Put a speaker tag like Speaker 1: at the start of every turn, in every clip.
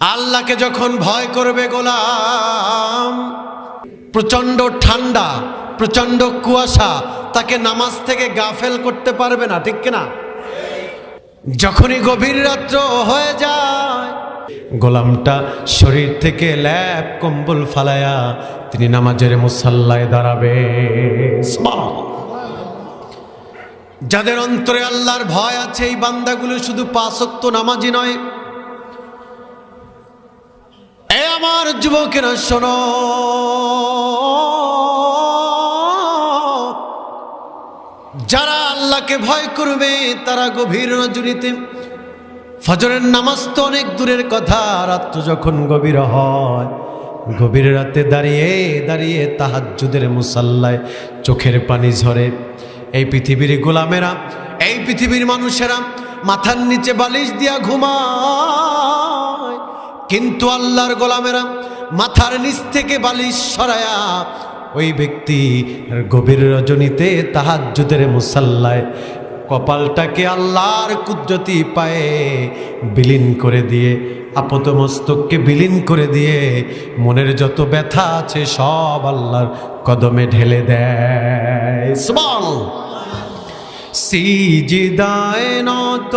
Speaker 1: আল্লাহকে যখন ভয় করবে গোলাম প্রচণ্ড ঠান্ডা প্রচণ্ড কুয়াশা, তাকে নামাজ থেকে গাফেল করতে পারবে না, ঠিক কিনা যখনই গভীর রাত্র হয়ে যায়, গোলামটা শরীর থেকে ল্যাপ কম্বল ফালায়া তিনি নামাজের মুসাল্লায় দাঁড়াবে। যাদের অন্তরে আল্লাহর ভয় আছে, এই বান্দাগুলো শুধু পাঁচক্ত নামাজি নয় আমার যুবকেরা শোনো। যারা আল্লাহকে ভয় করবে, তারা গভীর নজরিতে ফজরের নামাজ তো অনেক দূরের কথা, রাত্র যখন গভীর হয়, গভীর রাতে দাঁড়িয়ে দাঁড়িয়ে তাহাজ্জুদের মুসাল্লায় চোখের পানি ঝরে। এই পৃথিবীর গোলামেরা, এই পৃথিবীর মানুষেরা মাথার নিচে বালিশ দিয়া ঘুমায়। কিন্তু আল্লাহর গোলামেরা মাথার নিচ থেকে বালিশ সরায়া ওই ব্যক্তি গভীর রজনীতে তাহার তাহাজ্জুদের মুসাল্লায় কপালটাকে আল্লাহর কুদরতি পায়ে বিলীন করে দিয়ে আপত মস্তককে বিলীন করে দিয়ে মনের যত ব্যথা আছে সব আল্লাহর কদমে ঢেলে দেয়। সিজিদায় নত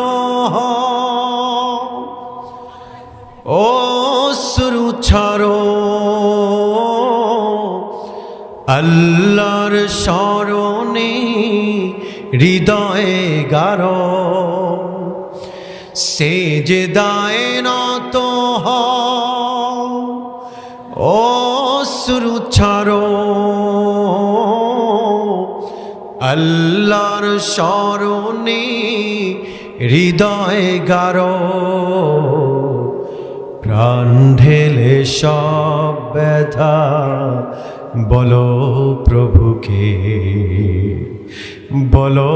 Speaker 1: হও, ও শুরু ছাড়ো। আল্লাহর স্মরণে হৃদয়ে গারো। সে যে দায় নত ও শুরু ছাড়ো। আল্লাহর স্মরণে হৃদয় গারো। প্রাণ ঢেলে সব ব্যথা, বলো প্রভুকে বলো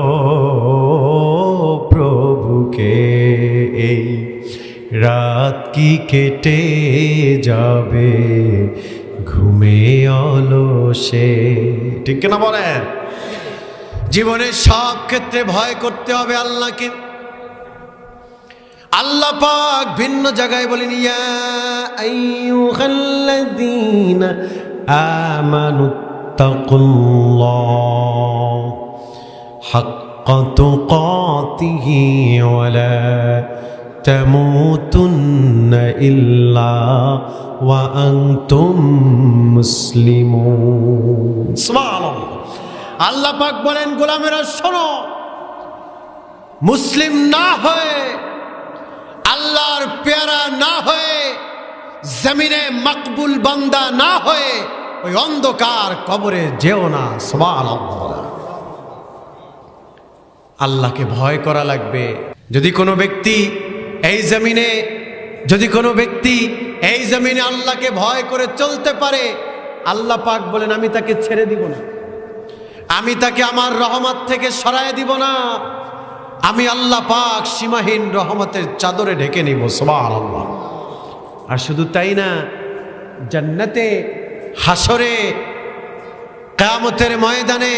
Speaker 1: প্রভুকে, এই রাত কি কেটে যাবে? ঘুমে অলসে। ঠিক কিনা বলেন? জীবনের সব ক্ষেত্রে ভয় করতে হবে আল্লাহকে। আল্লাহ পাক ভিন্ন জায়গায় বলেন ইয়া আইয়ুহাল্লাযীনা আমানু তাকুল্লাহ হাক্কা তুকাতিহি ওয়ালা তামুতুন্না ইল্লা ওয়া আনতুম মুসলিমুন। সুবহানাল্লাহ। আল্লাহ পাক বলেন গোলামেরা শোনো মুসলিম না হয়ে আল্লাহর পেয়ারা না হয়ে, জমিনে মকবুল বান্দা না হয়ে, ওই অন্ধকার কবরে যেও না সবাল আল্লাহকে ভয় করা লাগবে। যদি কোনো ব্যক্তি এই জমিনে, যদি কোনো ব্যক্তি এই জমিনে আল্লাহকে ভয় করে চলতে পারে, আল্লাহ পাক বলেন, আমি তাকে ছেড়ে দিব না। আমি তাকে আমার রহমত থেকে সরায় দিব না। আমি আল্লাহ পাক সীমাহীন রহমতের চাদরে ঢেকে নিব সবার আল্লাহ আর শুধু তাই না, জান্নাতে হাসরে কামতের ময়দানে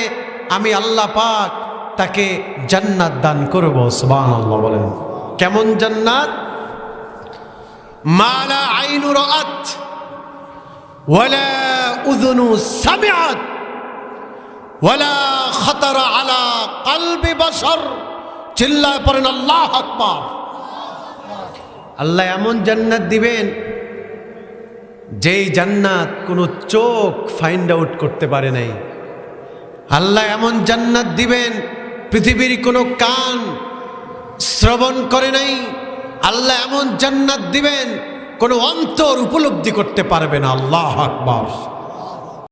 Speaker 1: আমি আল্লাহ পাক তাকে জান্নাত দান করব সুবাহ আল্লাহ বলেন। কেমন জান্নাত? মালা আইনু রাত ওয়ালা উযুনু সামিআত ওয়ালা খাতার আলা কালবি চিল্লায় পড়েন, আল্লাহ আকবার। আল্লাহ এমন জান্নাত দিবেন, যেই জান্নাত কোনো চোখ ফাইন্ড আউট করতে পারে নাই। আল্লাহ এমন জান্নাত দিবেন, পৃথিবীর কোনো কান শ্রবণ করে নাই। আল্লাহ এমন জান্নাত দিবেন, কোনো অন্তর উপলব্ধি করতে পারবে না, আল্লাহ আকবার।